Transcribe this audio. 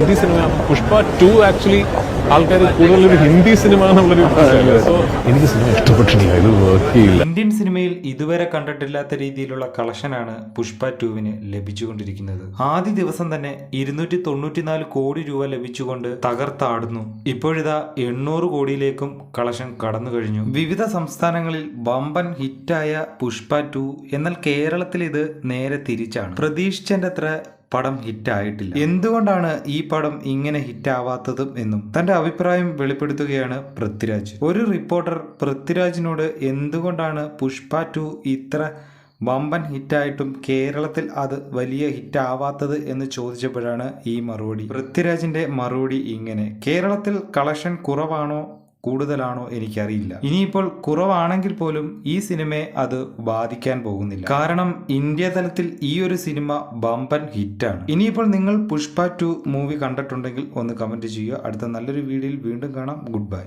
Hindi cinema Pushpa two actually ആൾക്കാർ കൂടുതൽ ഒരു ഹിന്ദി സിനിമ എന്നുള്ളൊരു സോ എനിക്ക് സിനിമ ഇഷ്ടപ്പെട്ടിട്ടില്ല ഇത് വർക്ക് ചെയ്യില്ല. ഇന്ത്യൻ സിനിമയിൽ ഇതുവരെ കണ്ടിട്ടില്ലാത്ത രീതിയിലുള്ള കളക്ഷനാണ് പുഷ്പ ടുവിന് ലഭിച്ചുകൊണ്ടിരിക്കുന്നത്. ആദ്യ ദിവസം തന്നെ ഇരുന്നൂറ്റി തൊണ്ണൂറ്റിനാല് കോടി രൂപ ലഭിച്ചുകൊണ്ട് തകർത്താടുന്നു. ഇപ്പോഴിതാ എണ്ണൂറ് കോടിയിലേക്കും കളക്ഷൻ കടന്നു കഴിഞ്ഞു. വിവിധ സംസ്ഥാനങ്ങളിൽ വമ്പൻ ഹിറ്റായ പുഷ്പ ടു എന്നാൽ കേരളത്തിൽ ഇത് നേരെ തിരിച്ചാണ്. പ്രതീക്ഷിച്ചതിന്റെ അത്ര പടം ഹിറ്റായിട്ടില്ല. എന്തുകൊണ്ടാണ് ഈ പടം ഇങ്ങനെ ഹിറ്റാവാത്തതും എന്നും? തന്റെ അഭിപ്രായം വെളിപ്പെടുത്തുകയാണ് പൃഥ്വിരാജ്. ഒരു റിപ്പോർട്ടർ പൃഥ്വിരാജിനോട് എന്തുകൊണ്ടാണ് പുഷ്പ ടു ഇത്ര വമ്പൻ ഹിറ്റായിട്ടും കേരളത്തിൽ അത് വലിയ ഹിറ്റാവാത്തത് എന്ന് ചോദിച്ചപ്പോഴാണ് ഈ മറുപടി. പൃഥ്വിരാജിന്റെ മറുപടി ഇങ്ങനെ. കേരളത്തിൽ കളക്ഷൻ കുറവാണോ കൂടുതലാണോ എനിക്കറിയില്ല. ഇനിയിപ്പോൾ കുറവാണെങ്കിൽ പോലും ഈ സിനിമയെ അത് ബാധിക്കാൻ പോകുന്നില്ല. കാരണം ഇന്ത്യ തലത്തിൽ ഈ ഒരു സിനിമ ബമ്പൻ ഹിറ്റാണ്. ഇനിയിപ്പോൾ നിങ്ങൾ പുഷ്പ ടു മൂവി കണ്ടിട്ടുണ്ടെങ്കിൽ ഒന്ന് കമന്റ് ചെയ്യുക. അടുത്ത നല്ലൊരു വീഡിയോയിൽ വീണ്ടും കാണാം. Good bye.